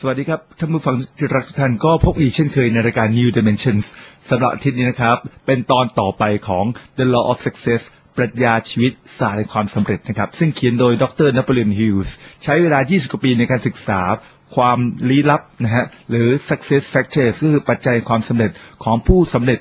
สวัสดีครับท่านผู้ฟังที่รักทุกท่านก็พบอีกเช่นเคยในรายการ New Dimensions สำหรับอาทิตย์นี้นะครับ เป็นตอนต่อไปของ The Law of Success ปรัชญาชีวิตศาสตร์แห่งความสำเร็จนะครับ ซึ่งเขียนโดยดรน a p o l e o n Hughes ใช้เวลา 20 กว่าปีในการศึกษาความลี้ลับนะฮะหรือ success factors ก็คือปัจจัยความสำเร็จของผู้สำเร็จ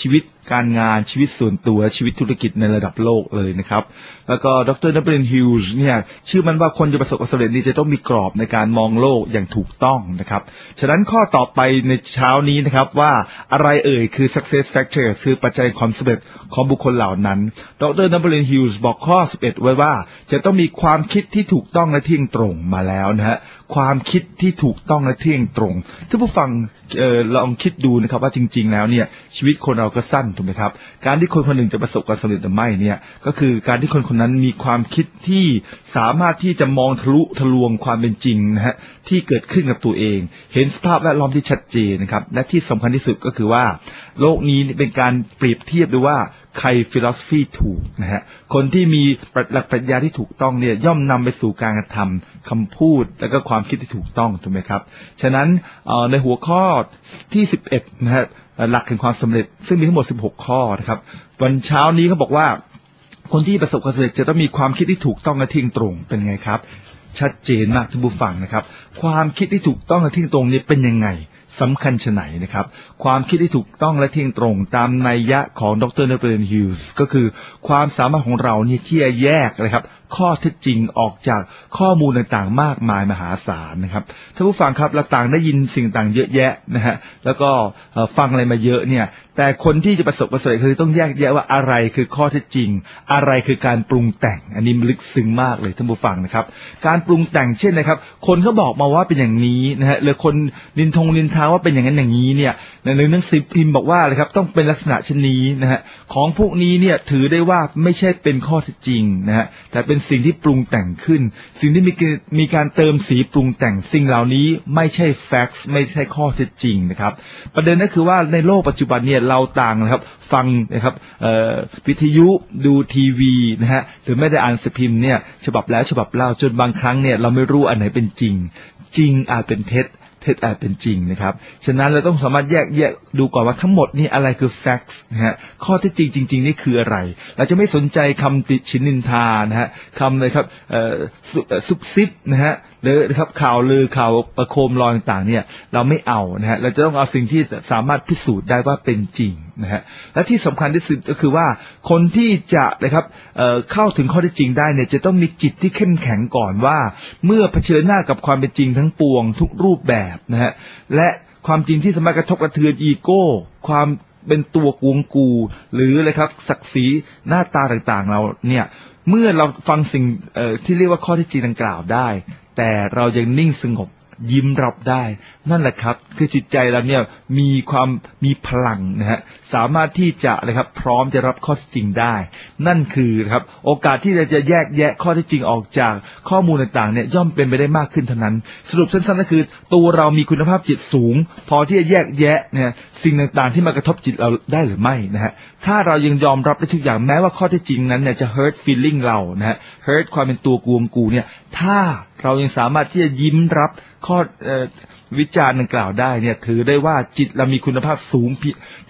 ชีวิตการงานชีวิตส่วนตัวชีวิตธุรกิจในระดับโลกเลยนะครับ แล้วก็ดรน a p o l e o n Hughes เนี่ยชื่อมันว่าคนจะประสบความสำเร็จนี่จะต้องมีกรอบในการมองโลกอย่างถูกต้องนะครับ ฉะนั้นข้อต่อไปในเช้านี้นะครับว่าอะไรเอ่ยคือ success factor คือปัจจัยความสำเร็จของบุคคลเหล่านั้น ดรน a p o l e o n Hughes บอกข้อ 11 ไว้ว่า จะต้องมีความคิดที่ถูกต้องและเที่ยงตรงมาแล้วนะฮะความคิดที่ถูกต้องและเที่ยงตรงถ้าผู้ฟัง เออลองคิดดูนะครับว่าจริง ๆ แล้วเนี่ยชีวิตคนเราก็สั้นถูกไหมครับการที่คนคนหนึ่งจะประสบความสำเร็จหรือไม่เนี่ยก็คือการที่คนคนนั้นมีความคิดที่สามารถที่จะมองทะลุทะลวงความเป็นจริงนะฮะที่เกิดขึ้นกับตัวเอง เห็นสภาพแวดล้อมที่ชัดเจนนะครับและที่สำคัญที่สุดก็คือว่า โลกนี้เป็นการเปรียบเทียบด้วยว่า ใครฟิโลสฟีถูกนะฮะคนที่มีหลักปรัชญาที่ถูกต้องเนี่ยย่อมนำไปสู่การกระทำคำพูดและก็ความคิดที่ถูกต้องถูกไหมครับ ฉะนั้นในหัวข้อที่11นะฮะหลักแห่งความสำเร็จซึ่งมีทั้งหมด 16 ข้อนะครับวันเช้านี้เขาบอกว่า คนที่ประสบความสำเร็จจะต้องมีความคิดที่ถูกต้องและทิ้งตรงเป็นไงครับ ชัดเจนมากท่านผู้ฟังนะครับ ความคิดที่ถูกต้องและทิ้งตรงนี่เป็นยังไง สำคัญชไหนนะครับ ความคิดที่ถูกต้องและเที่ยงตรงตามนัยยะของดรเนเปอร์ฮิวส์ก็คือความสามารถของเราเนี่ยที่จะแยกนะครับ ข้อเท็จจริงออกจากข้อมูลต่างๆ มากมายมหาศาลนะครับท่านผู้ฟังครับเราต่างได้ยินสิ่งต่างเยอะแยะนะฮะแล้วก็ฟังอะไรมาเยอะเนี่ยแต่คนที่จะประสบความสำเร็จคือต้องแยกแยะว่าอะไรคือข้อเท็จจริง อะไรคือการปรุงแต่ง อันนี้ลึกซึ้งมากเลยท่านผู้ฟังนะครับ การปรุงแต่งเช่นนะครับ คนเขาบอกมาว่าเป็นอย่างนี้นะฮะหรือคนนินทงนินทาว่าเป็นอย่างนั้นอย่างนี้เนี่ยในหนังสือพิมพ์บอกว่าเลยครับต้องเป็นลักษณะเช่นนี้นะฮะของพวกนี้เนี่ยถือได้ว่าไม่ใช่เป็นข้อเท็จจริงนะฮะแต่เป็นสิ่งที่ปรุงแต่งขึ้น สิ่งที่มีมีการเติมสีปรุงแต่งสิ่งเหล่านี้ไม่ใช่แฟกซ์ไม่ใช่ข้อเท็จจริงนะครับ ประเด็นก็คือว่าในโลกปัจจุบันเนี่ยเราต่างนะครับ ฟังนะครับวิทยุดูทีวีนะฮะหรือไม่ได้อ่านสพิมพ์เนี่ยฉบับแล้วฉบับเล่าจนบางครั้งเนี่ยเราไม่รู้อันไหนเป็นจริง จริงอาจเป็นเท็จ เท็จอาจเป็นจริงนะครับ ฉะนั้นเราต้องสามารถแยกแยกดูก่อนว่าทั้งหมดนี่อะไรคือ facts นะฮะ ข้อที่จริงจริง ๆ นี่คืออะไร เราจะไม่สนใจคำติชินนินทานะฮะคำเลยครับซุบซิบนะฮะ หรือนะครับข่าวลือข่าวประโคมลอยต่างเนี่ยเราไม่เอานะฮะเราจะต้องเอาสิ่งที่สามารถพิสูจน์ได้ว่าเป็นจริงนะฮะและที่สำคัญที่สุดก็คือว่าคนที่จะนะครับเเข้าถึงข้อที่จริงได้เนี่ยจะต้องมีจิตที่เข้มแข็งก่อนว่า เมื่อเผชิญหน้ากับความเป็นจริงทั้งปวงทุกรูปแบบนะฮะและความจริงที่สามารถกระทบกระเทือนอีโก้ ความเป็นตัวกวงกู หรืออะไรครับศักดิ์ศรีหน้าตาต่างๆเราเนี่ยเมื่อเราฟังสิ่งที่เรียกว่าข้อที่จริงดังกล่าวได้ แต่เรายังนิ่งสงบยิ้มรับได้นั่นแหละครับ คือจิตใจเราเนี่ยมีความมีพลังนะฮะสามารถที่จะนะครับพร้อมจะรับข้อที่จริงได้ นั่นคือครับโอกาสที่เราจะแยกแยะข้อที่จริงออกจากข้อมูลต่างๆเนี่ยย่อมเป็นไปได้มากขึ้นเท่านั้น สรุปสั้นๆก็คือ ตัวเรามีคุณภาพจิตสูง พอที่จะแยกแยะเนี่ยสิ่งต่างๆ ที่มากระทบจิตเราได้หรือไม่นะฮะถ้าเรายังยอมรับได้ทุกอย่างแม้ว่าข้อที่จริงนั้นเนี่ยจะ hurt feeling เรานะฮะ hurt ความเป็นตัวกวงกูเนี่ยถ้าเรายังสามารถที่จะยิ้มรับข้อวิจารณ์ดังกล่าวได้เนี่ยถือได้ว่าจิตเรามีคุณภาพสูง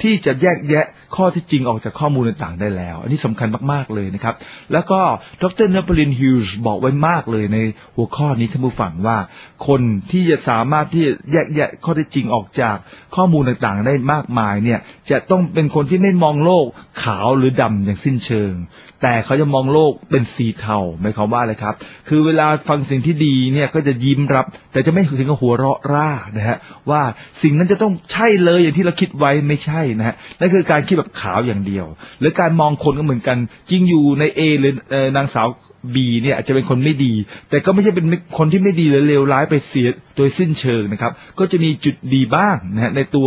ที่จะแยกแยะ ข้อที่จริงออกจากข้อมูลต่างๆได้แล้ว อันนี้สำคัญมากๆเลยนะครับ แล้วก็ดรนปลินฮิวส์บอกไว้มากเลยในหัวข้อนี้ท่านผู้ฟังว่า คนที่จะสามารถที่แยกแยะข้อที่จริงออกจากข้อมูลต่างๆ ได้มากมายเนี่ยจะต้องเป็นคนที่ไม่มองโลกขาวหรือดำอย่างสิ้นเชิง แต่เขาจะมองโลกเป็นสีเทาหมายความว่าอะไรครับ คือเวลาฟังสิ่งที่ดีเนี่ยก็จะยิ้มรับ แต่จะไม่ถึงกับหัวเราะร่านะฮะว่าสิ่งนั้นจะต้องใช่เลยอย่างที่เราคิดไว้ไม่ใช่นะฮะนั่นคือการคิดแบบขาวอย่างเดียว หรือการมองคนก็เหมือนกัน จริงอยู่ในเอหรือนางสาว บีเนี่ยอาจจะเป็นคนไม่ดี แต่ก็ไม่ใช่เป็นคนที่ไม่ดีหรือเลวร้ายไปเสียโดยสิ้นเชิงนะครับ ก็จะมีจุดดีบ้างนะฮะในตัว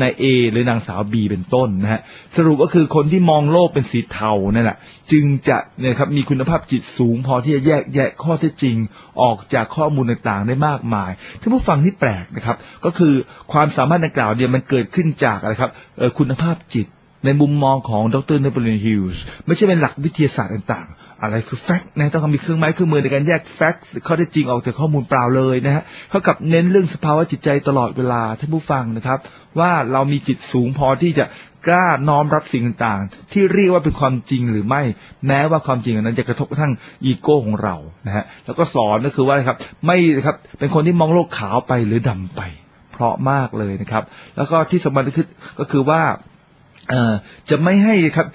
นายเอหรือนางสาวบีเป็นต้นนะฮะสรุปก็คือคนที่มองโลกเป็นสีเทานั่นแหละจึงจะเนี่ยครับมีคุณภาพจิตสูง พอที่จะแยกแยะข้อเท็จจริง ออกจากข้อมูลต่างๆ ได้มากมายท่านผู้ฟังที่แปลกนะครับ ก็คือความสามารถดังกล่าวเนี่ยมันเกิดขึ้นจากอะไรครับคุณภาพจิตในมุมมองของดรเนเปอร์ลินฮิลส์ไม่ใช่เป็นหลักวิทยาศาสตร์ต่างๆ อะไรคือแฟกต์นะต้องมีเครื่องไม้เครื่องมือในการแยกแฟกต์ข้อเท็จจริงออกจากข้อมูลเปล่าเลยนะฮะเท่ากับเน้นเรื่องสภาวะจิตใจตลอดเวลาท่านผู้ฟังนะครับ ว่าเรามีจิตสูงพอที่จะกล้าน้อมรับสิ่งต่างๆ ที่เรียกว่าเป็นความจริงหรือไม่ แม้ว่าความจริงอันนั้นจะกระทบกระทั่งอีโก้ของเรานะฮะแล้วก็สอนก็คือว่าครับไม่ครับเป็นคนที่มองโลกขาวไปหรือดำไป เพราะมากเลยนะครับ แล้วก็ที่สำคัญก็คือก็คือว่า จะไม่ให้ครับ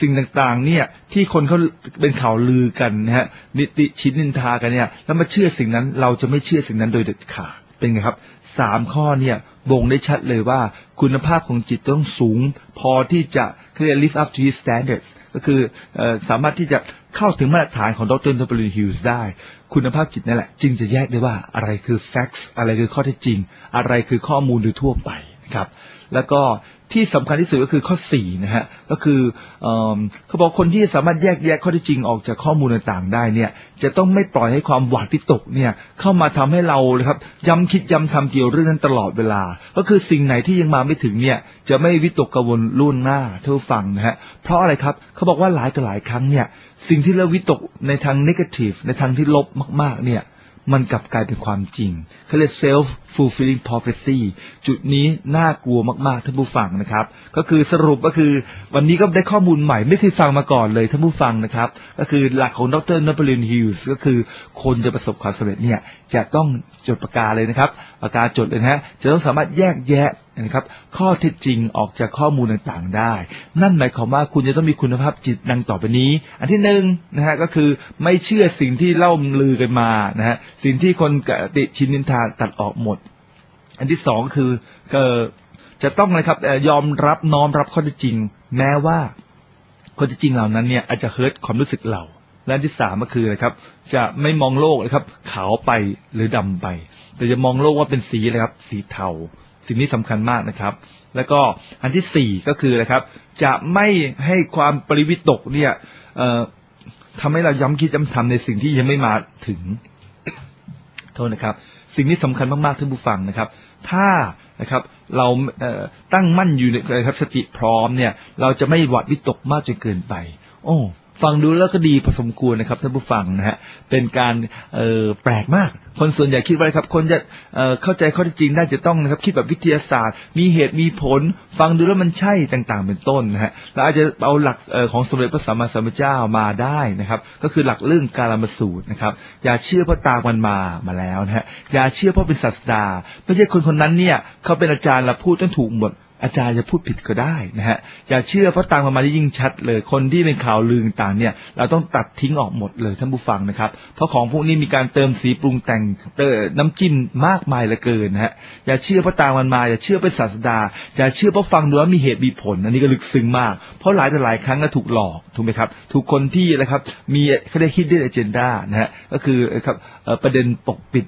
สิ่งต่างๆเนี่ยที่คนเขาเป็นข่าวลือกันนะฮะนิติชินนินทากันเนี่ยแล้วมาเชื่อสิ่งนั้นเราจะไม่เชื่อสิ่งนั้นโดยเด็ดขาดเป็นไงครับสามข้อเนี่ยบ่งได้ชัดเลยว่าคุณภาพของจิตต้องสูง พอที่จะเรียก live up to his standards ก็คืออสามารถที่จะเข้าถึงมาตรฐานของดรน w Hughes ได้ คุณภาพจิตนั่นแหละ จึงจะแยกได้ว่าอะไรคือ facts อะไรคือข้อเท็จจริง อะไรคือข้อมูลโดยทั่วไปนะครับ แล้วก็ที่สำคัญที่สุดก็คือข้อ4นะฮะก็คือเอเขาบอกคนที่สามารถแยกแยะข้อท็จจริงออกจากข้อมูลต่างๆ ได้เนี่ยจะต้องไม่ปล่อยให้ความหวาดวิตกเนี่ยเข้ามาทำให้เราเลยครับย้ำคิดย้ำทำเกี่ยวเรื่องนั้นตลอดเวลา ก็คือสิ่งไหนที่ยังมาไม่ถึงเนี่ยจะไม่วิตกกังวลล่วงหน้าเท่าฟังนะฮะเพราะอะไรครับเขาบอกว่าหลายต่อหลายครั้งเนี่ยสิ่งที่เราวิตกในทาง negative ในทางที่ลบมากๆเนี่ย มันกลับกลายเป็นความจริงเขาเรียก self fulfilling prophecy จุดนี้น่ากลัวมากๆท่านผู้ฟังนะครับ ก็คือสรุปก็คือวันนี้ก็ได้ข้อมูลใหม่ไม่เคยฟังมาก่อนเลยท่านผู้ฟังนะครับ ก็คือหลักของดรน p ป l ินฮิลส์ก็คือคนจะประสบความสำเร็จเนี่ยจะต้องจดปากกาเลยนะครับปากกาจดเลยนะฮะจะต้องสามารถแยกแยะนะครับข้อเท็จจริงออกจากข้อมูลต่างๆได้ นั่นหมายความว่าคุณจะต้องมีคุณภาพจิตดังต่อไปนี้ อันที่หนึ่งนะฮะก็คือไม่เชื่อสิ่งที่เล่าลือกันมานะฮะสิ่งที่คนกติชินนินทาตัดออกหมด อันที่สองคือจะต้องนะครับยอมรับน้อมรับข้อเท็จจริง แม้ว่าข้อเท็จจริงเหล่านั้นเนี่ยอาจจะเฮิร์ตความรู้สึกเราและอันที่สามก็คือนะครับ จะไม่มองโลกนะครับ ขาวไปหรือดำไป แต่จะมองโลกว่าเป็นสีเลยครับ สีเทา สิ่งนี้สำคัญมากนะครับ แล้วก็อันที่สี่ก็คือนะครับจะไม่ให้ความปริวิตกเนี่ยทำให้เราย้ำคิดย้ำทำในสิ่งที่ยังไม่มาถึงโทษนะครับ สิ่งนี้สำคัญมากๆท่านผู้ฟังนะครับ ถ้านะครับเราเตั้งมั่นอยู่ในนะครับสติพร้อมเนี่ย เราจะไม่หวาดวิตกมากจนเกินไป โอ้ ฟังดูแล้วก็ดีพอสมควรนะครับท่านผู้ฟังนะฮะเป็นการแปลกมาก คนส่วนใหญ่คิดว่าครับ คนจะเเข้าใจข้อเท็จจริงได้จะต้องนะครับคิดแบบวิทยาศาสตร์ มีเหตุมีผล ฟังดูแล้วมันใช่ต่างๆ เป็นต้นนะฮะเราอาจจะเอาหลักออของสมเด็จพระสัมมาสัมพุทธเจ้ามาได้นะครับ ก็คือหลักเรื่องการมาสูตรนะครับ อย่าเชื่อเพราะตามมันมามาแล้วนะฮะอย่าเชื่อเพราะเป็นศาสดาไม่ใช่คนคนนั้นเนี่ยเขาเป็นอาจารย์และพูดต้องถูกหมด อาจารย์จะพูดผิดก็ได้นะฮะอย่าเชื่อเพราะตามกันมาที่ยิ่งชัดเลย คนที่เป็นข่าวลือต่างเนี่ยเราต้องตัดทิ้งออกหมดเลยท่านผู้ฟังนะครับ เพราะของพวกนี้มีการเติมสีปรุงแต่งเติมน้ำจิ้มมากมายเหลือเกินนะฮะอย่าเชื่อเพราะตามมันมาอย่าเชื่อเป็นศาสดาอย่าเชื่อเพราะฟังดูแล้วมีเหตุมีผล อันนี้ก็ลึกซึ้งมาก เพราะหลายแต่หลายครั้งก็ถูกหลอกถูกไหมครับถูกคนที่นะครับมีเขาเรียก hidden agenda นะฮะก็คือครับ ประเด็นปกปิด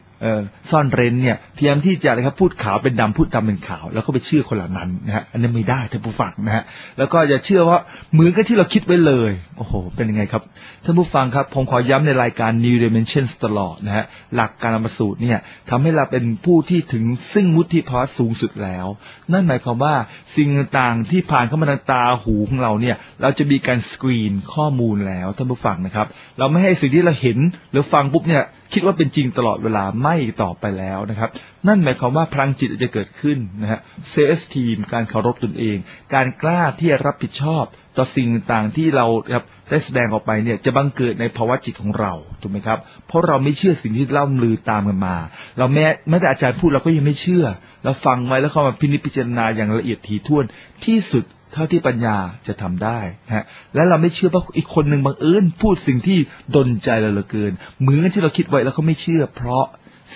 ซ่อนเร้นเนี่ยพยายามที่จะนะครับพูดขาวเป็นดำพูดดำเป็นขาว แล้วก็ไปเชื่อคนเหล่านั้นนะฮะอันนี้ไม่ได้ท่านผู้ฟังนะฮะแล้วก็อย่าเชื่อว่าเหมือนกับที่เราคิดไว้เลยโอ้โหเป็นยังไงครับท่านผู้ฟังครับผมขอย้ำในรายการ New Dimensions ตลอดนะฮะหลักการนำสูตรเนี่ยทำให้เราเป็นผู้ที่ถึงซึ่งมุติภาวะสูงสุดแล้ว นั่นหมายความว่าสิ่งต่างๆที่ผ่านเข้ามาทางตาหูของเราเนี่ยเราจะมีการสกรีนข้อมูลแล้วท่านผู้ฟังนะครับเราไม่ให้สิ่งที่เราเห็นหรือฟังปุ๊บเนี่ยคิดว่าเป็นจริงตลอดเวลาไม่ต่อไปแล้วนะครับ นั่นหมายความว่าพลังจิตจะเกิดขึ้นนะฮะเซสทีมการเคารพตนเอง การกล้าที่จะรับผิดชอบ ต่อสิ่งต่างที่เราครับได้แสดงออกไปเนี่ยจะบังเกิดในภาวะจิตของเราถูกไหมครับ เพราะเราไม่เชื่อสิ่งที่เล่าลือตามกันมา เราแม้แม้แต่อาจารย์พูดเราก็ยังไม่เชื่อ เราฟังไว้แล้วเข้ามาพินิจพิจารณาอย่างละเอียดถี่ถ้วนที่สุด เท่าที่ปัญญาจะทำได้นะฮะและเราไม่เชื่อว่าอีกคนหนึ่งบังเอิญพูดสิ่งที่ดนใจเราเหลือเกินเหมือนที่เราคิดไว้แล้วเขาไม่เชื่อ เพราะ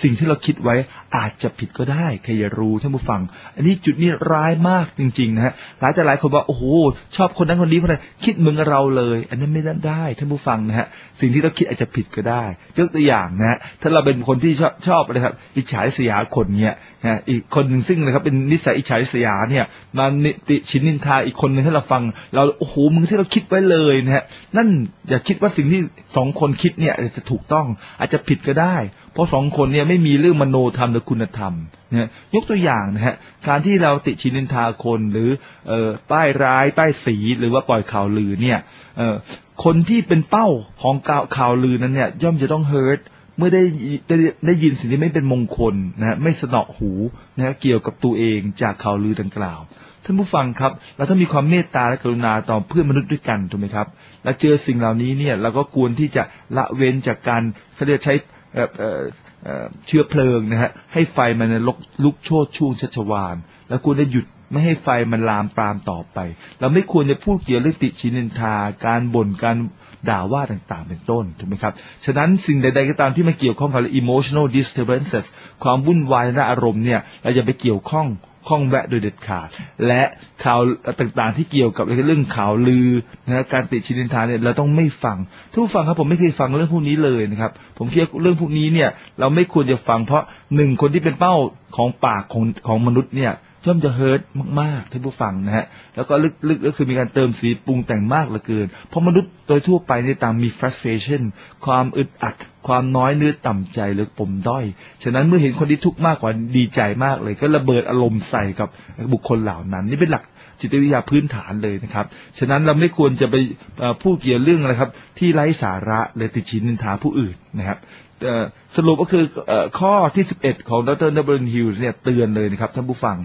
สิ่งที่เราคิดไว้อาจจะผิดก็ได้ใครอย่ารู้ท่านผู้ฟัง อันนี้จุดนี้ร้ายมากจริงๆนะฮะหลายแต่หลายคนบอกโอ้โหชอบคนนั้นคนนี้เพราะอะไรคิดเหมือนกับเราเลย อันนั้นไม่ได้ท่านผู้ฟังนะฮะสิ่งที่เราคิดอาจจะผิดก็ได้ยกตัวอย่างนะฮะถ้าเราเป็นคนที่ชอบชอบอะไรครับอิจฉาริษยาคนเนี่ยนะอีกคนหนึ่งซึ่งนะครับเป็นนิสัยอิจฉาริษยาเนี่ยมานิติชินนินทาอีกคนหนึ่งให้เราฟัง เราโอ้โหมึงที่เราคิดไว้เลยนะฮะนั่นอย่าคิดว่าสิ่งที่สองคนคิดเนี่ยจะถูกต้องอาจจะผิดก็ได้ เพราะสองคนเนี่ยไม่มีเรื่องมโนธรรมหรือคุณธรรมนะยกตัวอย่างนะฮะการที่เราติชินินทาคนหรือเอ่อป้ายร้ายป้ายสีหรือว่าปล่อยข่าวลือเนี่ยเอ่อคนที่เป็นเป้าของข่าวาวลือนั้นเนี่ยย่อมจะต้องเฮิร์ตเมื่อได้ได้ได้ยินสิ่งที่ไม่เป็นมงคลนะฮะไม่สนอหูนะฮะเกี่ยวกับตัวเองจากข่าวลือดังกล่าวท่านผู้ฟังครับ เราต้องมีความเมตตาและกรุณาต่อเพื่อนมนุษย์ด้วยกันถูกไหมครับ และเจอสิ่งเหล่านี้เนี่ยเราก็ควรที่จะละเว้นจากการเขาเรียกใช้ เเเชื้อเพลิงนะฮะให้ไฟมันลุกลุกโชดช่วงชัชวานแล้วควรจะหยุดไม่ให้ไฟมันลามปรามต่อไป เราไม่ควรจะพูดเกี่ยวเรื่องติชินินทา การบ่นการด่าว่าต่างๆ เป็นต้นถูกไหมครับ ฉะนั้นสิ่งใดๆก็ตามที่มาเกี่ยวข้องกับ emotional disturbances ความวุ่นวายในอารมณ์เนี่ยเราอย่าไปเกี่ยวข้อง ข้องแวะโดยเด็ดขาด และข่าวต่างๆ ที่เกี่ยวกับเรื่องข่าวลือนะการติชินินทาเนี่ยเราต้องไม่ฟังทุกผู้ฟังครับผมไม่เคยฟังเรื่องพวกนี้เลยนะครับ ผมคิดว่าเรื่องพวกนี้เนี่ยเราไม่ควรจะฟังเพราะหนึ่งคนที่เป็นเป้าของปากของของมนุษย์เนี่ยย่อมจะเฮิร์ตมากๆท่านผู้ฟังนะฮะแล้วก็ลึกๆก็คือมีการเติมสีปรุงแต่งมากเหลือเกิน เพราะมนุษย์โดยทั่วไปเนี่ยต่างมี frustration ความอึดอัด ความน้อยเนื้อต่ำใจหรือปมด้อย ฉะนั้นเมื่อเห็นคนที่ทุกข์มากกว่าดีใจมากเลย ก็ระเบิดอารมณ์ใส่กับบุคคลเหล่านั้น นี่เป็นหลักจิตวิทยาพื้นฐานเลยนะครับ ฉะนั้นเราไม่ควรจะไปเอ่อพูดเกี่ยวเรื่องอะไรครับ ที่ไร้สาระเลยติดชินนินทาผู้อื่นนะครับสรุปก็คือข้อที่ 11 ของดรนเบิลฮิลส์เนี่ยเตือนเลยนะครับท่านผู้ฟัง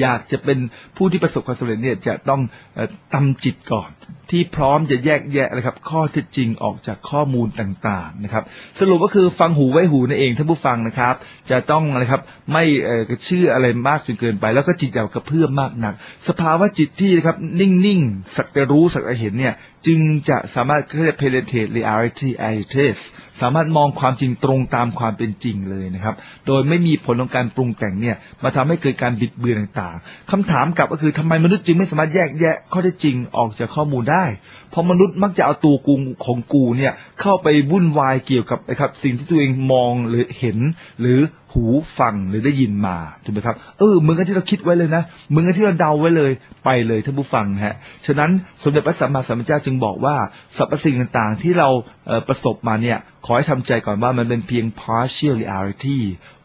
อยากจะเป็นผู้ที่ประสบความสำเร็จเนี่ยจะต้องเอ่อตำจิตก่อน ที่พร้อมจะแยกแยะนะครับ ข้อเท็จจริงออกจากข้อมูลต่างๆนะครับ สรุปก็คือฟังหูไว้หูนั่นเองท่านผู้ฟังนะครับ จะต้องนะครับไม่เอ่อเชื่ออะไรมากจนเกินไป แล้วก็จิตอย่ากระเพื่อมมากนัก สภาวะจิตที่นะครับนิ่งๆสักแต่รู้สักแต่เห็นเนี่ย จึงจะสามารถเรียก penetrate reality as it is สามารถมองความจริงตรงตามความเป็นจริงเลยนะครับ โดยไม่มีผลของการปรุงแต่งเนี่ยมาทำให้เกิดการบิดเบือนต่างๆคำถามกลับก็คือทำไมมนุษย์จึงไม่สามารถแยกแยะข้อเท็จจริงออกจากข้อมูลได้ เพราะมนุษย์มักจะเอาตัวกูของกูเนี่ย เข้าไปวุ่นวายเกี่ยวกับนะครับสิ่งที่ตัวเองมองหรือเห็น หรือหูฟังหรือได้ยินมาถูกไหมครับเออเหมือนกันที่เราคิดไว้เลยนะเหมือนกันที่เราเดาไว้เลยไปเลยท่านผู้ฟังฮะฉะนั้นสมเด็จพระสัมมาสัมพุทธเจ้าจึงบอกว่าสรรพสิ่งต่างๆ ที่เราเประสบมาเนี่ยขอให้ทำใจก่อนว่ามันเป็นเพียง partial reality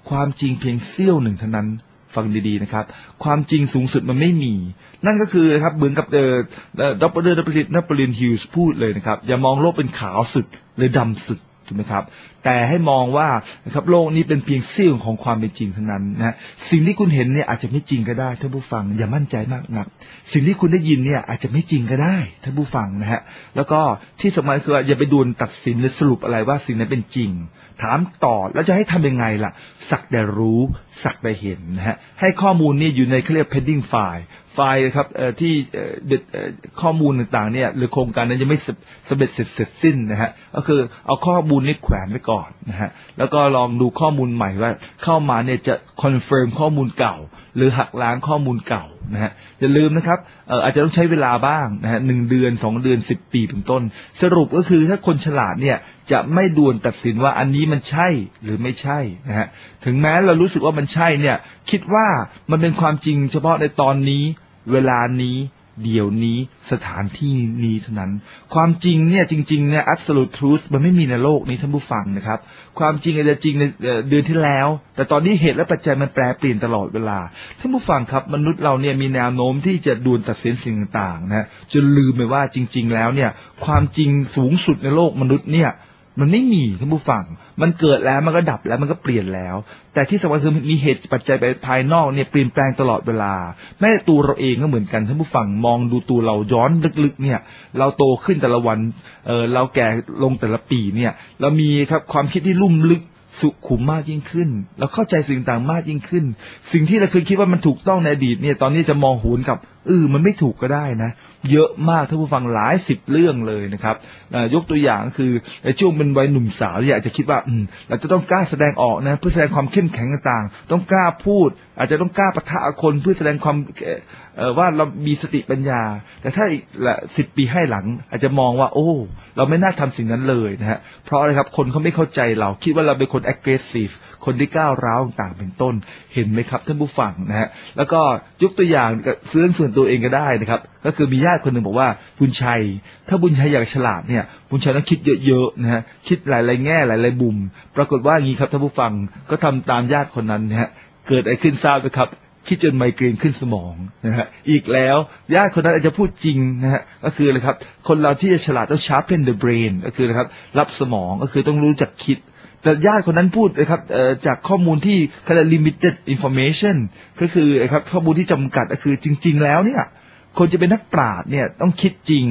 ความจริงเพียงเสี้ยวหนึ่งเท่านั้น ฟังดีๆนะครับ ความจริงสูงสุดมันไม่มี นั่นก็คือนะครับเหมือนกับเอ่อดรดับเบิลนับเบิลฮิลส์พูดเลยนะครับ อย่ามองโลกเป็นขาวสุดหรือดำสุดถูกไหมครับ แต่ให้มองว่านะครับโลกนี้เป็นเพียงเสี้ยวของความเป็นจริงเท่านั้นนะสิ่งที่คุณเห็นเนี่ยอาจจะไม่จริงก็ได้ท่านผู้ฟัง อย่ามั่นใจมากนัก สิ่งที่คุณได้ยินเนี่ยอาจจะไม่จริงก็ได้ท่านผู้ฟังนะฮะแล้วก็ที่สำคัญคืออย่าไปด่วนตัดสินหรือสรุปอะไรว่าสิ่งนั้นเป็นจริง ถามต่อแล้วจะให้ทำยังไงล่ะ สักแต่รู้ สักแต่เห็นนะฮะให้ข้อมูลนี่อยู่ในเขาเรียก pending file ไฟล์นะครับเอ่อที่เอ่อข้อมูลต่างๆเนี่ยหรือโครงการนั้นยังไม่สำสำเร็จเสร็จเสร็จสิ้นนะฮะก็คือเอาข้อมูลนี้แขวนไว้ก่อนนะฮะแล้วก็ลองดูข้อมูลใหม่ว่าเข้ามาเนี่ยจะคอนเฟิร์มข้อมูลเก่า หรือหักล้างข้อมูลเก่า นะฮะอย่าลืมนะครับเอ่ออาจจะต้องใช้เวลาบ้างนะฮะหนึ่งเดือนสองเดือนสิบปีเป็นต้น สรุปก็คือถ้าคนฉลาดเนี่ยจะไม่ด่วนตัดสินว่าอันนี้มันใช่หรือไม่ใช่นะฮะถึงแม้เรารู้สึกว่ามันใช่เนี่ยคิดว่ามันเป็นความจริงเฉพาะในตอนนี้เวลานี้เดี๋ยวนี้สถานที่นี้เท่านั้น ความจริงเนี่ยจริงๆเนี่ย absolute truth มันไม่มีในโลกนี้ท่านผู้ฟังนะครับ ความจริงอาจจะจริงในเดือนที่แล้ว แต่ตอนนี้เหตุและปัจจัยมันแปรเปลี่ยนตลอดเวลาท่านผู้ฟังครับมนุษย์เราเนี่ยมีแนวโน้มที่จะด่วนตัดสินสิ่งต่างๆนะจนลืมไปว่าจริง ๆ แล้วเนี่ยความจริงสูงสุดในโลกมนุษย์เนี่ยมันไม่มีท่านผู้ฟัง มันเกิดแล้วมันก็ดับแล้วมันก็เปลี่ยนแล้ว แต่ที่สำคัญคือมีเหตุปัจจัยภายนอกเนี่ยเปลี่ยนแปลงตลอดเวลา แม้แต่ตัวเราเองก็เหมือนกันท่านผู้ฟังมองดูตัวเราย้อนลึกๆเนี่ย เราโตขึ้นแต่ละวันเออเราแก่ลงแต่ละปีเนี่ย เรามีครับความคิดที่ลุ่มลึก สุขุมมากยิ่งขึ้นเราเข้าใจสิ่งต่างมากยิ่งขึ้น สิ่งที่เราเคยคิดว่ามันถูกต้องในอดีตเนี่ย ตอนนี้จะมองหูนกับเออมันไม่ถูกก็ได้นะ เยอะมากท่านผู้ฟังหลายสิบเรื่องเลยนะครับยกตัวอย่างคือในช่วงเป็นวัยหนุ่มสาวอยากจะคิดว่าอืมเราจะต้องกล้าแสดงออกนะเพื่อแสดงความเข้มแข็งต่างๆ ต้องกล้าพูด อาจจะต้องกล้าปะทะคนเพื่อแสดงความ ว่าเรามีสติปัญญา แต่ถ้าอีกละสิบปีให้หลัง อาจจะมองว่า โอ้ เราไม่น่าทำสิ่งนั้นเลยนะฮะเพราะอะไรครับคนเขาไม่เข้าใจเราคิดว่าเราเป็นคน aggressive คนที่ก้าวร้าวต่างเป็นต้นเห็นไหมครับท่านผู้ฟังนะฮะแล้วก็ยกตัวอย่างเรื่องส่วนตัวเองก็ได้นะครับ ก็คือมีญาติคนหนึ่งบอกว่าบุญชัย ถ้าบุญชัยอยากฉลาดเนี่ยบุญชัยต้องคิดเยอะๆนะฮะคิดหลายๆแง่หลายๆบุมปรากฏว่าอย่างนี้ครับท่านผู้ฟังก็ทำตามญาติคนนั้นนะฮะเกิดอะไรขึ้นทราบไหมครับ คิดจนไมเกรนขึ้นสมองนะฮะอีกแล้วญาติคนนั้นอาจจะพูดจริงนะฮะก็คือเลยครับคนเราที่จะฉลาดต้อง sharpen the brain ก็คือนะครับรับสมองก็คือต้องรู้จักคิด แต่ญาติคนนั้นพูดนะครับจากข้อมูลที่เขาเรียก limited information ก็คือนะครับข้อมูลที่จำกัดก็คือจริง ๆ แล้วเนี่ยคนจะเป็นนักปราชญ์เนี่ยต้องคิดจริง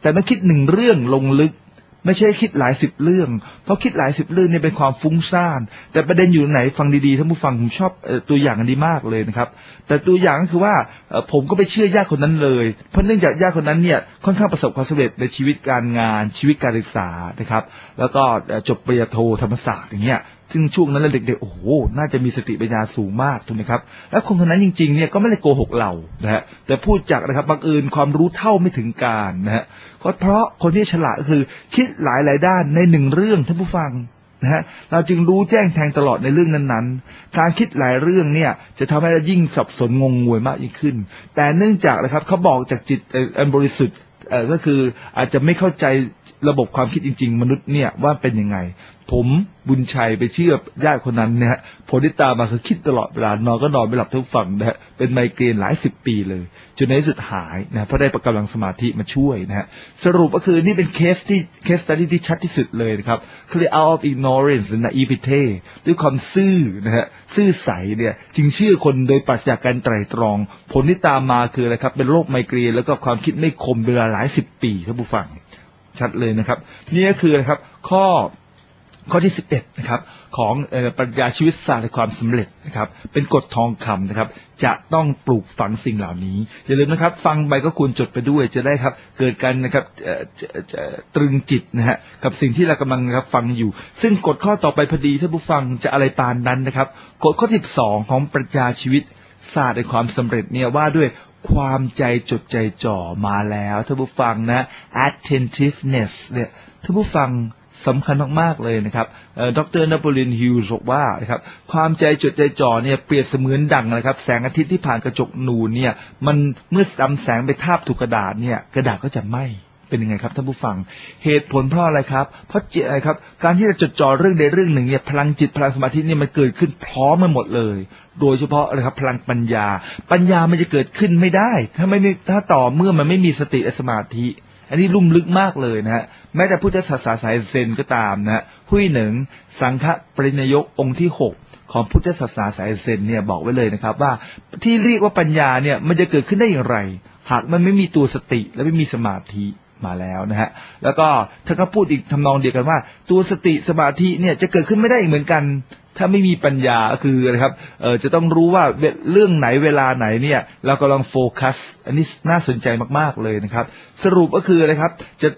แต่ต้องคิดหนึ่งเรื่องลงลึก ไม่ใช่คิดหลายสิบเรื่อง เพราะคิดหลายสิบเรื่องเนี่ยเป็นความฟุ้งซ่าน แต่ประเด็นอยู่ไหนฟังดีๆท่านผู้ฟังผมชอบตัวอย่างอันนี้มากเลยนะครับ แต่ตัวอย่างก็คือว่าผมก็ไปเชื่อญาติคนนั้นเลย เพราะเนื่องจากญาติคนนั้นเนี่ยค่อนข้างประสบความสำเร็จในชีวิตการงานชีวิตการศึกษานะครับ แล้วก็จบปริญญาโทธรรมศาสตร์อย่างเงี้ย ซึ่งช่วงนั้นเด็กๆโอ้โหน่าจะมีสติปัญญาสูงมากถูกไหมครับและคนคนนั้นจริงๆเนี่ยก็ไม่ได้โกหกเรานะฮะแต่พูดจากนะครับบังเอิญความรู้เท่าไม่ถึงการนะฮะเพราะคนที่ฉลาดก็คือคิดหลายหลายด้านในหนึ่งเรื่องท่านผู้ฟังนะฮะเราจึงรู้แจ้งแทงตลอดในเรื่องนั้นๆ การคิดหลายเรื่องเนี่ยจะทำให้เรายิ่งสับสนงงงวยมากยิ่งขึ้น แต่เนื่องจากนะครับเขาบอกจากจิตอันบริสุทธิ์ เออก็คืออาจจะไม่เข้าใจระบบความคิดจริง ๆ มนุษย์เนี่ยว่าเป็นยังไง ผมบุญชัยไปเชื่อญาติคนนั้นนะฮะผลที่ตามมาคือคิดตลอดเวลานอนก็นอนไม่หลับทุกฝั่งนะฮะเป็นไมเกรนหลายสิบปีเลย จนในสุดหายนะเพราะได้ประกำลังสมาธิมาช่วยนะฮะสรุปก็คือนี่เป็นเคสที่เคสตัดดี้ที่ชัดที่สุดเลยนะครับเขาเรียก out of ignorance and naivete ด้วยความซื่อนะฮะซื่อใสเนี่ยจึงเชื่อคนโดยปราศจากการไตร่ตรอง ผลที่ตามมาคืออะไรครับ เป็นโรคไมเกรนแล้วก็ความคิดไม่คมเวลาหลายสิบปีครับผู้ฟังชัดเลยนะครับ นี่ก็คือนะครับข้อ ข้อที่ 11นะครับของปรัชญาชีวิตศาสตร์ในความสำเร็จนะครับเป็นกฎทองคำนะครับจะต้องปลูกฝังสิ่งเหล่านี้อย่าลืมนะครับ ฟังไปก็ควรจดไปด้วยจะได้ครับ เกิดการนะครับตรึงจิตนะฮะกับสิ่งที่เรากำลังครับฟังอยู่ ซึ่งกฎข้อต่อไปพอดีท่านผู้ฟังจะอะไรปานนั้นนะครับกฎข้อที่12 ของปรัชญาชีวิตศาสตร์ในความสำเร็จเนี่ยว่าด้วยความใจจดใจจ่อมาแล้วท่านผู้ฟังนะ attentiveness เนี่ยท่านผู้ฟัง สำคัญมากๆเลยนะครับดรนโปเลียนฮิวส์บอกว่านะครับความใจจดใจจ่อเนี่ยเปรียบเสมือนดังนะครับ แสงอาทิตย์ที่ผ่านกระจกนูนเนี่ยมันเมื่อซ้ำแสงไปทาบถูกกระดาษเนี่ยกระดาษก็จะไหม้เป็นยังไงครับท่านผู้ฟัง เหตุผลเพราะอะไรครับ เพราะจิตอะไรครับ การที่จะจดจ่อเรื่องใดเรื่องหนึ่งเนี่ยพลังจิตพลังสมาธิเนี่ยมันเกิดขึ้นพร้อมมาหมดเลย โดยเฉพาะอะไรครับพลังปัญญา ปัญญามันจะเกิดขึ้นไม่ได้ ถ้าไม่ถ้าต่อเมื่อมันไม่มีสติและสมาธิ อันนี้ลุ่มลึกมากเลยนะฮะแม้แต่พุทธศาสนาสายเซนก็ตามนะฮะผู้หนึ่งสังฆปรินยกองค์ที่หกของพุทธศาสนาสายเซนเนี่ยบอกไว้เลยนะครับ ว่าที่เรียกว่าปัญญาเนี่ยมันจะเกิดขึ้นได้อย่างไร หากมันไม่มีตัวสติและไม่มีสมาธิมาแล้วนะฮะแล้วก็ถ้าเขาพูดอีกทำนองเดียวกันว่า ตัวสติสมาธิเนี่ยจะเกิดขึ้นไม่ได้อีกเหมือนกัน ถ้าไม่มีปัญญาคือนะครับเออจะต้องรู้ว่าเรื่องไหนเวลาไหนเนี่ยเรากำลังโฟกัส อันนี้น่าสนใจมากๆเลยนะครับ สรุปก็คือนะครับจะ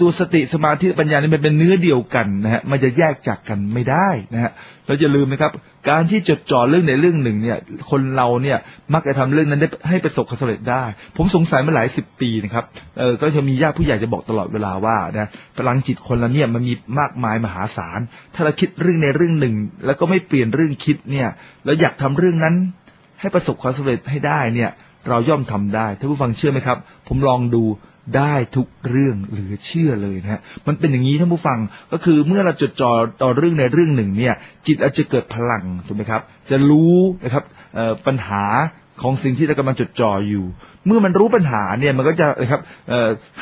ตัวสติสมาธิปัญญานี่มันเป็นเนื้อเดียวกันนะฮะมันจะแยกจากกันไม่ได้นะฮะเราจะลืมนะครับ การที่จดจ่อเรื่องในเรื่องหนึ่งเนี่ย คนเราเนี่ยมักจะทำเรื่องนั้นได้ให้ประสบความสำเร็จได้ ผมสงสัยมาหลายสิบปีนะครับเออก็จะมีญาติผู้ใหญ่จะบอกตลอดเวลาว่านะพลังจิตคนเราเนี่ยมันมีมากมายมหาศาล ถ้าเราคิดเรื่องในเรื่องหนึ่ง แล้วก็ไม่เปลี่ยนเรื่องคิดเนี่ยแล้วอยากทำเรื่องนั้น ให้ประสบความสำเร็จให้ได้เนี่ย เราย่อมทำได้ท่านผู้ฟังเชื่อไหมครับ ผมลองดู ได้ทุกเรื่องหลือเชื่อเลยนะฮะมันเป็นอย่างนี้ท่านผู้ฟังก็คือเมื่อเราจดจ่อต่อเรื่องในเรื่องหนึ่งเนี่ยจิตอาจจะเกิดพลังถูกไหมครับ จะรู้นะครับปัญหาของสิ่งที่เรากำลังจดจ่ออยู่ เมื่อมันรู้ปัญหาเนี่ยมันก็จะนะครับ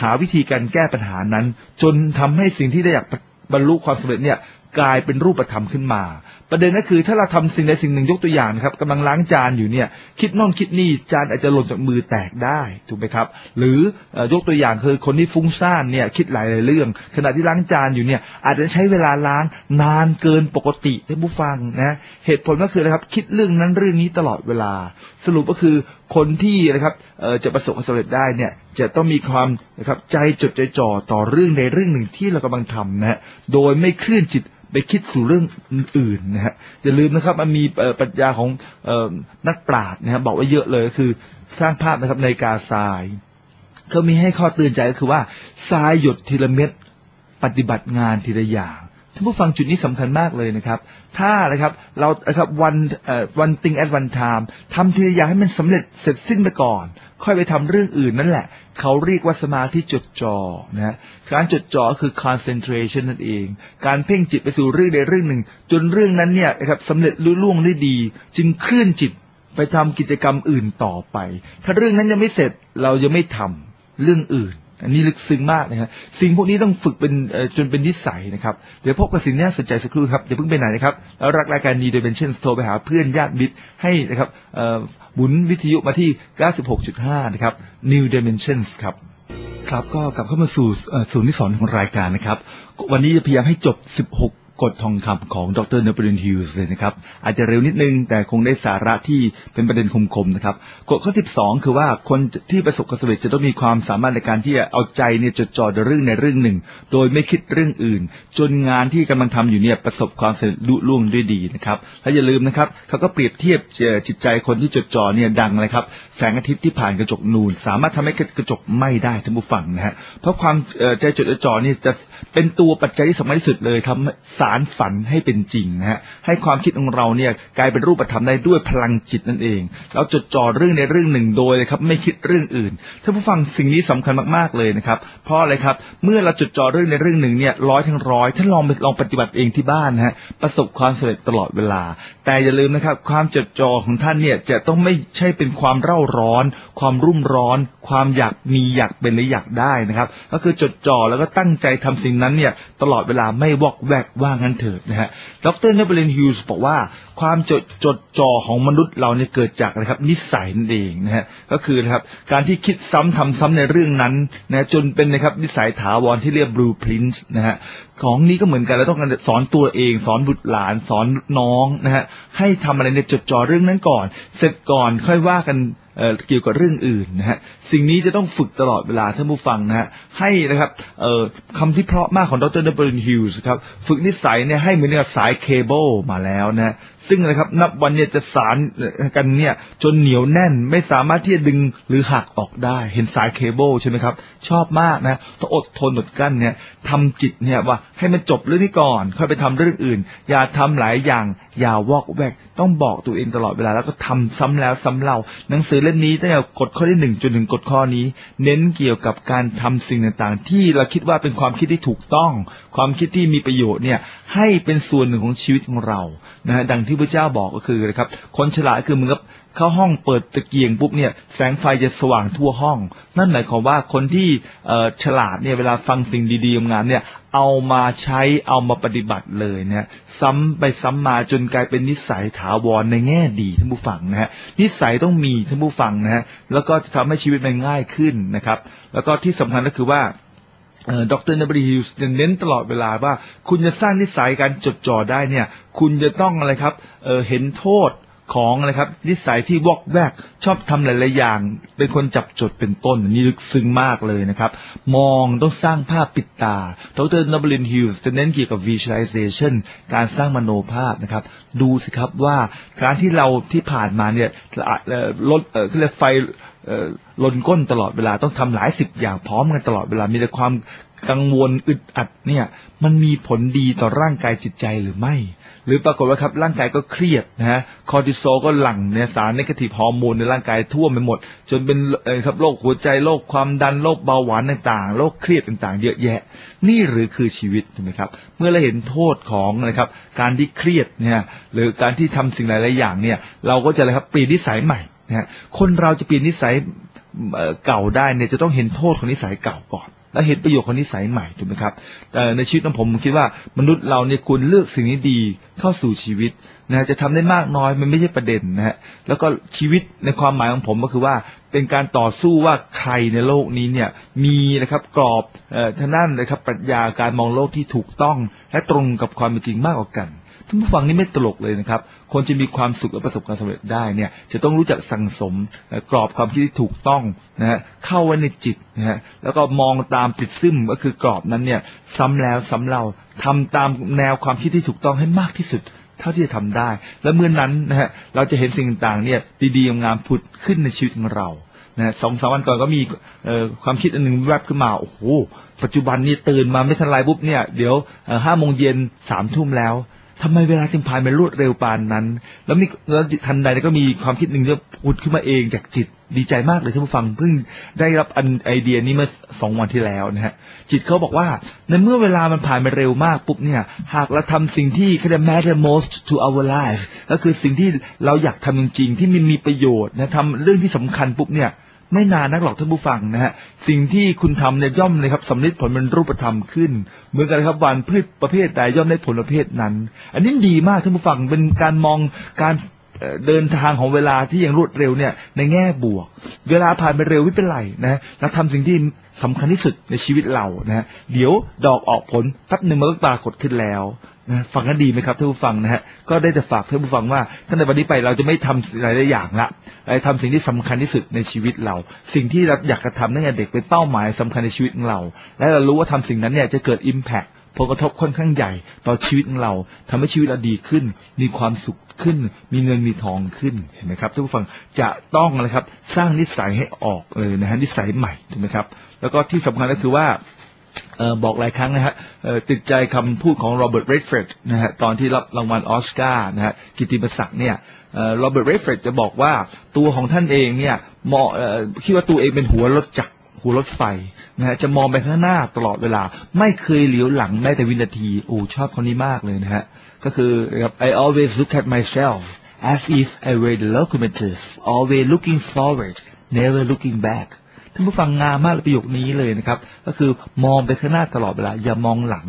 หาวิธีการแก้ปัญหานั้น จนทำให้สิ่งที่ได้อยากบรรลุความสำเร็จเนี่ยกลายเป็นรูปธรรมขึ้นมา ประเด็นก็คือถ้าเราทำสิ่งใดสิ่งหนึ่งยกตัวอย่างนะครับกำลังล้างจานอยู่เนี่ยคิดน่นคิดนี่จานอาจจะหล่นจากมือแตกได้ถูกไหมครับ หรือยกตัวอย่างคือคนที่ฟุ้งซ่านเนี่ยคิดหลายหลายเรื่อง ขณะที่ล้างจานอยู่เนี่ยอาจจะใช้เวลาล้างนานเกินปกติท่านผู้ฟังนะเหตุผลก็คือนะครับคิดเรื่องนั้นเรื่องนี้ตลอดเวลา สรุปก็คือคนที่นะครับจะประสบความสำเร็จได้เนี่ยจะต้องมีความนะครับใจจดใจจ่อต่อเรื่องในเรื่องหนึ่งที่เรากำลังทำนะโดยไม่เคลื่อนจิต ไปคิดสู่เรื่องอื่นนะฮะอย่าลืมนะครับมันมีปรัชญาของนักปราชญ์นะครับบอกว่าเยอะเลยก็คือสร้างภาพนะครับในกาทรายเขามีให้ข้อเตือนใจก็คือว่าทรายหยดทีละเม็ดปฏิบัติงานทีละอย่างานผู้ฟังจุดนี้สำคัญมากเลยนะครับ ถ้านะครับเรานะครับวันวันติงแอดวันไทม์ทำทีละอย่างให้มันสำเร็จเสร็จสิ้นไปก่อน ค่อยไปทำเรื่องอื่นนั่นแหละ เขาเรียกว่าสมาธิจดจ่อนะฮะการจดจ่อคือ concentration นั่นเอง การเพ่งจิตไปสู่เรื่องใดเรื่องหนึ่ง จนเรื่องนั้นเนี่ยนะครับสำเร็จลุล่วงได้ดี จึงเคลื่อนจิตไปทำกิจกรรมอื่นต่อไป ถ้าเรื่องนั้นยังไม่เสร็จเราจะไม่ทำเรื่องอื่น อันนี้ลึกซึ้งมากนะครับสิ่งพวกนี้ต้องฝึกเป็นจนเป็นนิสัยนะครับ เดี๋ยวพบกับสิ่งนี้สนใจสักครู่ครับอย่าเพิ่งไปไหนนะครับ แล้วรักรายการนี้โดยเป็นเช่นโทรไปหาเพื่อนญาติมิตรให้นะครับหมุนวิทยุมาที่ 96.5 นะครับ New Dimensions ครับครับก็กลับเข้ามาสู่ศูนย์ที่สอนของรายการนะครับ วันนี้จะพยายามให้จบ 16 กฎทองคำของดรเนปรินฮิวส์เลยนะครับ อาจจะเร็วนิดนึง แต่คงได้สาระที่เป็นประเด็นคมๆนะครับ กฎข้อที่สองคือว่าคนที่ประสบความสำเร็จจะต้องมีความสามารถในการที่จะเอาใจเนี่ยจดจ่อเรื่องในเรื่องหนึ่ง โดยไม่คิดเรื่องอื่น จนงานที่กำลังทำอยู่เนี่ยประสบความสำเร็จลุล่วงด้วยดีนะครับ และอย่าลืมนะครับเขาก็เปรียบเทียบจิตใจคนที่จดจ่อเนี่ยดังเลยครับ แสงอาทิตย์ที่ผ่านกระจกนูน สามารถทำให้กระจกไหม้ได้ท่านผู้ฟังนะฮะ เพราะความใจจดจ่อเนี่ยจะเป็นตัวปัจจัยที่สำคัญที่สุดเลยทำสารฝันให้เป็นจริงนะฮะให้ความคิดของเราเนี่ยกลายเป็นรูปธรรมได้ด้วยพลังจิตนั่นเอง เราจดจ่อเรื่องในเรื่องหนึ่งโดยเลยครับไม่คิดเรื่องอื่นท่านผู้ฟังสิ่งนี้สำคัญมากๆเลยนะครับเพราะอะไรครับเมื่อเราจดจ่อเรื่องในเรื่องหนึ่งเนี่ยร้อยทั้งร้อยท่านลองลองปฏิบัติเองที่บ้านนะฮะประสบความสำเร็จตลอดเวลา แต่อย่าลืมนะครับความจดจ่อของท่านเนี่ยจะต้องไม่ใช่เป็นความเร่าร้อน ความรุ่มร้อน ความอยากมีอยากเป็นหรืออยากได้นะครับ ก็คือจดจ่อแล้วก็ตั้งใจทำสิ่งนั้นเนี่ยตลอดเวลาไม่วอกแวกว่างนเถิดนะฮะ ดรเนเบลินฮิวส์บอกว่าความจดจดจ่อของมนุษย์เราเนี่ยเกิดจากนะครับนิสัยนั่นเองนะฮะ ก็คือนะครับการที่คิดซ้ำทำซ้ำในเรื่องนั้นนะจนเป็นนะครับนิสัยถาวรที่เรียกบลูพรินซ์นะฮะของนี้ก็เหมือนกันเราต้องการสอนตัวเอง สอนบุตรหลาน สอนน้องนะฮะให้ทำอะไรในจดจ่อเรื่องนั้นก่อน เสร็จก่อนค่อยว่ากัน เกี่ยวกับเรื่องอื่นนะฮะสิ่งนี้จะต้องฝึกตลอดเวลาท่านผู้ฟังนะฮะให้นะครับคำที่เพราะมากของดรเดบรินฮิวส์ครับฝึกนิสัยเนี่ยให้เหมือนกับสายเคเบิลมาแล้วนะ ซึ่งนะครับนับวันเนี่ยจะสารกันเนี่ยจนเหนียวแน่นไม่สามารถที่จะดึงหรือหักออกได้ เห็นสายเคเบิลใช่ไหมครับ ชอบมากนะต้องอดทนอดกั้นเนี่ยทำจิตเนี่ยว่าให้มันจบเรื่องนี้ก่อน ค่อยไปทำเรื่องอื่น อย่าทำหลายอย่าง อย่าวอกแวกต้องบอกตัวเองตลอดเวลาแล้วก็ทำซ้ำแล้วซ้าเล่าหนังสือเล่มนี้ตั้งแต่กฎข้อที่หนึ่งจนถึงกฎข้อนี้ เน้นเกี่ยวกับการทำสิ่งต่างๆ ที่เราคิดว่าเป็นความคิดที่ถูกต้อง ความคิดที่มีประโยชน์เนี่ยให้เป็นส่วนหนึ่งของชีวิตของเรานะฮะดังที่พระเจ้าบอกก็คือนะครับคนฉลาดคือเหมือนกับเข้าห้องเปิดตะเกียงปุ๊บเนี่ยแสงไฟจะสว่างทั่วห้อง นั่นหมายความว่าคนที่ฉลาดเนี่ยเวลาฟังสิ่งดีๆงานเนี่ยเอามาใช้เอามาปฏิบัติเลยเนี่ยซ้ำไปซ้ำมาจนกลายเป็นนิสัยถาวรในแง่ดีท่านผู้ฟังนะฮะนิสัยต้องมีท่านผู้ฟังนะฮะแล้วก็จะทำให้ชีวิตมันง่ายขึ้นนะครับ แล้วก็ที่สำคัญก็คือว่า ดรนบริฮิลส์เน้นตลอดเวลาว่า คุณจะสร้างนิสัยการจดจ่อได้เนี่ย คุณจะต้องอะไรครับเเห็นโทษของนะไรครับนิสัยที่วอกแวกชอบทำหลายๆอย่าง เป็นคนจับจดเป็นต้นนี่ลึกซึ้งมากเลยนะครับ มองต้องสร้างภาพปิดตาดรนบลินฮิลส์จะเน้นเกี่ยวกับ visualization การสร้างมโนภาพนะครับ ดูสิครับว่าการที่เราที่ผ่านมาเนี่ยลดเอ่อเรียกไฟ ลนก้นตลอดเวลาต้องทำหลายสิบอย่างพร้อมกันตลอดเวลามีแต่ความกังวลอึดอัดเนี่ย มันมีผลดีต่อร่างกายจิตใจหรือไม่ หรือปรากฏว่าครับร่างกายก็เครียดนะฮะคอร์ติซอลก็หลั่งเนี่ยสารนกาทีฟฮอร์โมนในร่างกายทั่วไปหมด จนเป็นเอครับโรคหัวใจโรคความดันโรคเบาหวานต่างๆโรคเครียดต่างๆ เยอะแยะ นี่หรือคือชีวิตถูกไหมครับ เมื่อเราเห็นโทษของนะครับ การที่เครียดเนี่ยหรือการที่ทำสิ่งหลายๆอย่างเนี่ย เราก็จะอะไรครับเปลี่ยนนิสัยใหม่ นะฮะคนเราจะเปลี่ยนนิสัยเก่าได้เนี่ยจะต้องเห็นโทษของนิสัยเก่าก่อน และเห็นประโยชน์ของนิสัยใหม่ถูกไหมครับแต่ในชีวิตของผมผมคิดว่ามนุษย์เราเนี่ยควรเลือกสิ่งที่ดีเข้าสู่ชีวิตนะจะทำได้มากน้อยมันไม่ใช่ประเด็นนะฮะแล้วก็ชีวิตในความหมายของผมก็คือว่าเป็นการต่อสู้ว่าใครในโลกนี้เนี่ยมีนะครับกรอบท่านั่นนะครับปรัชญาการมองโลกที่ถูกต้องและตรงกับความเป็นจริงมากกว่ากัน ท่านผู้ฟังนี่ไม่ตลกเลยนะครับ คนจะมีความสุขและประสบความสำเร็จได้เนี่ยจะต้องรู้จักสั่งสมกรอบความคิดที่ถูกต้องนะฮะเข้าไว้ในจิตนะฮะแล้วก็มองตามติดซึมก็คือกรอบนั้นเนี่ยซ้ำแล้วซ้าเล่าทำตามแนวความคิดที่ถูกต้องให้มากที่สุดเท่าที่จะทำได้ และเมื่อนนั้นนะฮะเราจะเห็นสิ่งต่างๆเนี่ยดีๆงามผุดขึ้นในชีวิตของเรานะสองสามวันก่อนก็มีเอ่อความคิดอันหนึ่งแวบขึ้นมาโอ้โหปัจจุบันนี้ตื่นมาไม่ทันไรปุ๊บเนี่ยเดี๋ยวห้าโมงเย็นสามทุ่มแล้ว ทำไมเวลาจึงผ่านไปรวดเร็วปานนั้น แล้วมีแล้วทันใดก็มีความคิดหนึ่งจะพูดขึ้นมาเองจากจิตดีใจมากเลยท่านผู้ฟังเพิ่งได้รับไอเดียนี้เมื่อสองวันที่แล้วนะฮะจิตเขาบอกว่าในเมื่อเวลามันผ่านไปเร็วมากปุ๊บเนี่ยหากเราทำสิ่งที่เขาเรียก matter most to our life ก็คือสิ่งที่เราอยากทำจริงๆที่มันมีประโยชน์นะทำเรื่องที่สำคัญปุ๊บเนี่ย ไม่นานนักหรอกท่านผู้ฟังนะฮะสิ่งที่คุณทำเนี่ยย่อมเลยครับสำลิดผลเป็นรูปธรรมขึ้น เหมือนกันครับวันพืชประเภทใดย่อมได้ผลประเภทนั้น อันนี้ดีมากท่านผู้ฟังเป็นการมองการ เดินทางของเวลาที่ยังรวดเร็วเนี่ยในแง่บวก เวลาผ่านไปเร็วไม่เป็นไรนะเราทำสิ่งที่สำคัญที่สุดในชีวิตเรานะเดี๋ยวดอกออกผลพักหนึ่งมันก็ปรากฏขึ้นแล้วนะฟังกันดีไหมครับท่านผู้ฟังนะฮะก็ได้จะฝากท่านผู้ฟังว่าท่านในวันนี้ไปเราจะไม่ทำหลายอย่างละเราทำสิ่งที่สำคัญที่สุดในชีวิตเรา สิ่งที่เราอยากจะทำตั้งแต่เด็กเป็นเป้าหมายสำคัญในชีวิตของเรา และเรารู้ว่าทำสิ่งนั้นเนี่ยจะเกิดอิมแพคผลกระทบค่อนข้างใหญ่ต่อชีวิตของเราทำให้ชีวิตเราดีขึ้น มีความสุข ขึ้น มีเงินมีทองขึ้นเห็นไหมครับท่านผู้ฟังจะต้องนะครับสร้างนิสัยให้ออกเลยนะฮะนิสัยใหม่ถูกไหมครับ แล้วก็ที่สำคัญก็คือว่าบอกหลายครั้งนะฮะติดใจคำพูดของโรเบิร์ตเรดเฟรดนะฮะตอนที่รับรางวัลออสการ์นะฮะกิติมศักดิ์เนี่ยโรเบิร์ตเรดเฟรดจะบอกว่าตัวของท่านเองเนี่ยเหมาะคิดว่าตัวเองเป็นหัวรถจักรหัวรถไฟนะฮะจะมองไปข้างหน้าตลอดเวลา ไม่เคยเหลียวหลังแม้แต่วินาทีโอ้ชอบคนนี้มากเลยนะฮะ ก็คือ I always look at myself as if I were the locomotive always looking forward never looking back ท่านผู้ฟังงามมากเลยประโยคนี้เลยนะครับ ก็คือมองไปข้างหน้าตลอดเวลา อย่ามองหลัง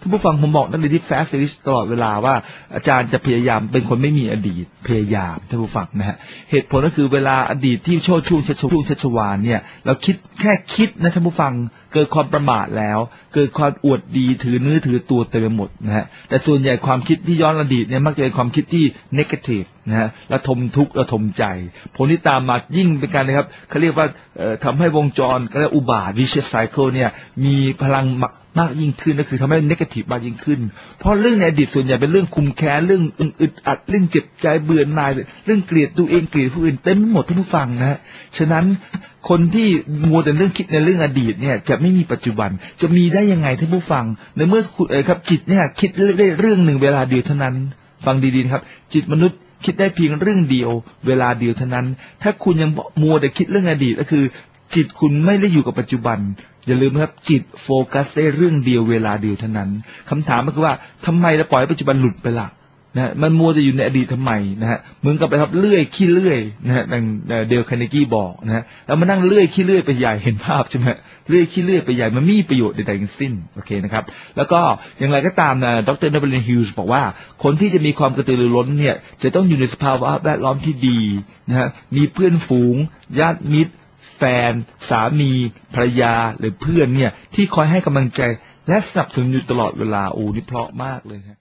ท่านผู้ฟังผมบอกนักเรียนที่แฟสซิลิสตลอดเวลาว่าอาจารย์จะพยายามเป็นคนไม่มีอดีตพยายามท่านผู้ฟังนะฮะเหตุผลก็คือเวลาอดีตที่โชดช่วงชัชวงชัชวานเนี่ยเราคิดแค่คิดนะท่านผู้ฟัง เกิดความประมาทแล้ว เกิดความอวดดีถือเนื้อถือตัวเต็มไปหมดนะฮะแต่ส่วนใหญ่ความคิดที่ย้อนอดีตเนี่ยมักจะเป็นความคิดที่นกาทีฟนะฮะระทมทุกข์ระทมใจ ผลที่ตามมายิ่งเป็นการนะครับเขาเรียกว่าทำให้วงจรก็เรียกอุบาทวิเชสไซเคิลเนี่ยมีพลัง มากยิ่งขึ้นก็คือทำให้นกาทีฟมากยิ่งขึ้น เพราะเรื่องในอดีตส่วนใหญ่เป็นเรื่องคุมแค้นเรื่องอึดอัดเรื่องเจ็บใจเบื่อหน่ายเรื่องเกลียดตัวเองเกลียดผู้อื่นเต็มหมดท่านผู้ฟังนะ ฉะนั้นคนที่มัวแต่เรื่องคิดในเรื่องอดีตเนี่ยจะไม่มีปัจจุบันจะมีได้ยังไงท่านผู้ฟัง ในเมื่อคุณเอครับจิตเนี่ยคิดได้เรื่องหนึ่งเวลาเดียวเท่านั้น ฟังดีๆครับ จิตมนุษย์คิดได้เพียงเรื่องเดียว เวลาเดียวเท่านั้น ถ้าคุณยังมัวแต่คิดเรื่องอดีตก็คือ จิตคุณไม่ได้อยู่กับปัจจุบัน อย่าลืมครับจิตโฟกัสได้เรื่องเดียวเวลาเดียวเท่านั้นคำถามก็คือว่าทำไมเราปล่อยปัจจุบันหลุดไปละ่ะนะมันมัวจะอยู่ในอดีตทำไมนะฮะเหมือนกับไปครับเลื่อยขี้เลื่อยนะฮะดังเดลคานิกี้บอกนะฮะแล้วมานั่งเลื่อยขี้เลื่อยไปใหญ่เห็นภาพใช่ไหมเลื่อยขี้เลื่อยไปใหญ่มันมีประโยชน์ใดๆทั้งสิ้นโอเคนะครับแล้วก็อย่างไรก็ตามนะดรนเบลินฮิวส์บอกว่า คนที่จะมีความกระตือรือร้นเนี่ยจะต้องอยู่ในสภาวะแวดล้อมที่ดีนะฮะมีเพื่อนฝูงญาติมิตร ฟน สามีภรรยาหรือเพื่อนเนี่ย ที่คอยให้กำลังใจและสนับสนุนอยู่ตลอดเวลาโอ้นี่เพราะมากเลยฮะ